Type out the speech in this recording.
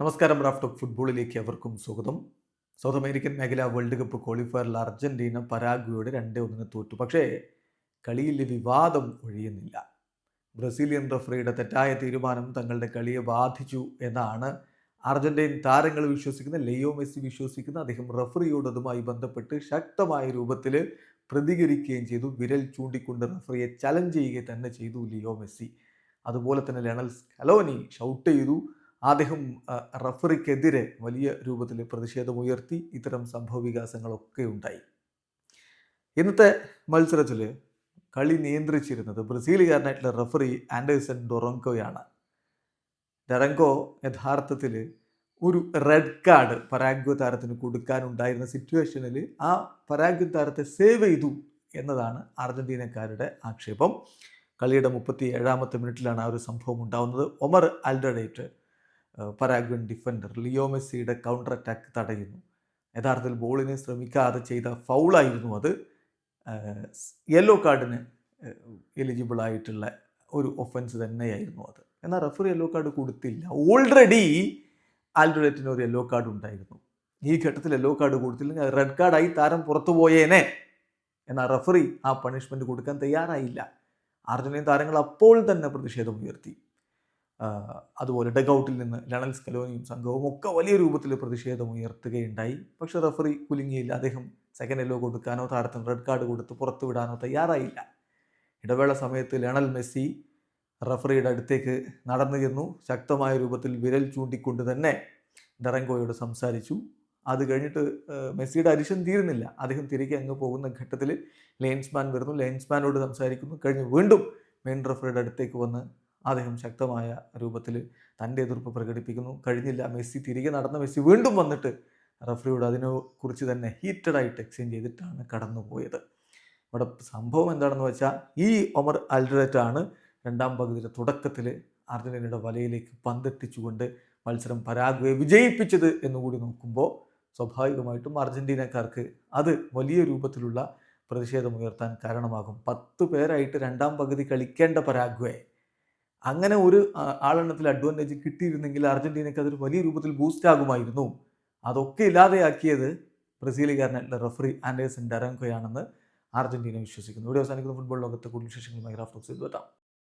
നമസ്കാരം റാഫ്റ്റ് ഫുട്ബോളിലേക്ക് അവർക്കും സ്വാഗതം. സൗത്ത് അമേരിക്കൻ മേഖല വേൾഡ് കപ്പ് ക്വാളിഫയറിൽ അർജന്റീന പരാഗ്വയോട് രണ്ടേ ഒന്നിന് തോറ്റു. പക്ഷേ കളിയിലെ വിവാദം ഒഴിയുന്നില്ല. ബ്രസീലിയൻ റഫറിയുടെ തെറ്റായ തീരുമാനം തങ്ങളുടെ കളിയെ ബാധിച്ചു എന്നാണ് അർജന്റീൻ താരങ്ങൾ വിശ്വസിക്കുന്ന ലെയോ മെസ്സി വിശ്വസിക്കുന്ന അദ്ദേഹം റഫറിയോട് അതുമായി ബന്ധപ്പെട്ട് ശക്തമായ രൂപത്തിൽ പ്രതികരിക്കുകയും ചെയ്തു. വിരൽ ചൂണ്ടിക്കൊണ്ട് റഫറിയെ ചലഞ്ച് ചെയ്യുകയും തന്നെ ചെയ്തു ലിയോ മെസ്സി. അതുപോലെ തന്നെ ലണൽ കലോനി ഷൗട്ട് ചെയ്തു. അദ്ദേഹം റഫറിക്കെതിരെ വലിയ രൂപത്തിൽ പ്രതിഷേധമുയർത്തി ഇത്തരം സംഭവ വികാസങ്ങളൊക്കെ ഉണ്ടായി. ഇന്നത്തെ മത്സരത്തിൽ കളി നിയന്ത്രിച്ചിരുന്നത് ബ്രസീലുകാരനായിട്ടുള്ള റഫറി ആൻഡേഴ്സൺ ഡൊറങ്കോയാണ്. ഡൊറങ്കോ യഥാർത്ഥത്തിൽ ഒരു റെഡ് കാർഡ് പരാഗ്വ താരത്തിന് കൊടുക്കാനുണ്ടായിരുന്ന സിറ്റുവേഷനിൽ ആ പരാഗ്വ താരത്തെ സേവ് ചെയ്തു എന്നതാണ് അർജന്റീനക്കാരുടെ ആക്ഷേപം. കളിയുടെ മുപ്പത്തി ഏഴാമത്തെ മിനിറ്റിലാണ് ആ ഒരു സംഭവം ഉണ്ടാകുന്നത് Omar Alderete Paraguayan defender Leo മെസ്സിയുടെ കൗണ്ടർ അറ്റാക്ക് തടയുന്നു. യഥാർത്ഥത്തിൽ ബോളിനെ ശ്രമിക്കാതെ ചെയ്ത ഫൗളായിരുന്നു അത്. യെല്ലോ കാർഡിന് എലിജിബിൾ ആയിട്ടുള്ള ഒരു ഒഫൻസ് തന്നെയായിരുന്നു അത്. എന്നാൽ റഫറി യെല്ലോ കാർഡ് കൊടുത്തില്ല. ഓൾറെഡി ആൽഡറേറ്റിന് ഒരു യെല്ലോ കാർഡ് ഉണ്ടായിരുന്നു. ഈ ഘട്ടത്തിൽ യെല്ലോ കാർഡ് കൊടുത്തില്ലെങ്കിൽ റെഡ് കാർഡായി താരം പുറത്തു പോയേനെ. എന്നാൽ റഫറി ആ പണിഷ്മെന്റ് കൊടുക്കാൻ തയ്യാറായില്ല. അർജന്റീൻ താരങ്ങൾ അപ്പോൾ തന്നെ പ്രതിഷേധം ഉയർത്തി അതുപോലെ ഡഗൌട്ടിൽ നിന്ന് ലണൽ സ്കലോനിയും സംഘവും ഒക്കെ വലിയ രൂപത്തിൽ പ്രതിഷേധം ഉയർത്തുകയുണ്ടായി. പക്ഷേ റഫറി കുലുങ്ങിയില്ല. അദ്ദേഹം സെക്കൻഡ് യെല്ലോ കൊടുക്കാനോ താരത്തിന് റെഡ് കാർഡ് കൊടുത്ത് പുറത്തുവിടാനോ തയ്യാറായില്ല. ഇടവേള സമയത്ത് ലണൽ മെസ്സി റഫറിയുടെ അടുത്തേക്ക് നടന്നു ചെന്നു. ശക്തമായ രൂപത്തിൽ വിരൽ ചൂണ്ടിക്കൊണ്ട് തന്നെ ഡറങ്കോയോട് സംസാരിച്ചു. അത് കഴിഞ്ഞിട്ട് മെസ്സിയുടെ അരിശം തീരുന്നില്ല. അദ്ദേഹം തിരികെ അങ്ങ് പോകുന്ന ഘട്ടത്തിൽ ലെയിൻസ്മാൻ വരുന്നു. ലെയിൻസ്മാനോട് സംസാരിക്കുന്നു. കഴിഞ്ഞ് വീണ്ടും മെയിൻ റഫറിയുടെ അടുത്തേക്ക് വന്ന് അദ്ദേഹം ശക്തമായ രൂപത്തിൽ തന്റെ എതിർപ്പ് പ്രകടിപ്പിക്കുന്നു. കഴിഞ്ഞില്ല മെസ്സി തിരികെ നടന്ന മെസ്സി വീണ്ടും വന്നിട്ട് റഫറിയോട് അതിനെക്കുറിച്ച് തന്നെ ഹീറ്റഡ് ആയിട്ട് എക്സ്ചേഞ്ച് ചെയ്തിട്ടാണ് കടന്നുപോയത്. ഇവിടെ സംഭവം എന്താണെന്ന് വെച്ചാൽ ഈ ഒമർ അൽഡററ്റ് ആണ് രണ്ടാം പകുതിയുടെ തുടക്കത്തിൽ അർജന്റീനയുടെ വലയിലേക്ക് പന്തെത്തിച്ചുകൊണ്ട് മത്സരം പരാഗ്വയെ വിജയിപ്പിച്ചത് എന്നുകൂടി നോക്കുമ്പോൾ സ്വാഭാവികമായിട്ടും അർജന്റീനക്കാർക്ക് അത് വലിയ രൂപത്തിലുള്ള പ്രതിഷേധമുയർത്താൻ കാരണമാകും. പത്ത് പേരായിട്ട് രണ്ടാം പകുതി കളിക്കേണ്ട പരാഗ്വയെ അങ്ങനെ ഒരു ആളെണ്ണത്തിൽ അഡ്വാന്റേജ് കിട്ടിയിരുന്നെങ്കിൽ അർജന്റീനയ്ക്ക് അതൊരു വലിയ രൂപത്തിൽ ബൂസ്റ്റ് ആകുമായിരുന്നു. അതൊക്കെ ഇല്ലാതെയാക്കിയത് ബ്രസീലുകാരനായിട്ടുള്ള റഫറി ആൻഡേഴ്സൺ ഡെറങ്കോയാണെന്ന് അർജന്റീന വിശ്വസിക്കുന്നു. ഇവിടെ അവസാനിക്കുന്ന ഫുട്ബോൾ ലോകത്തെ കൂടുതൽ വിശേഷങ്ങളുമായി റാഫ്റ്റോക്സ് എത്താം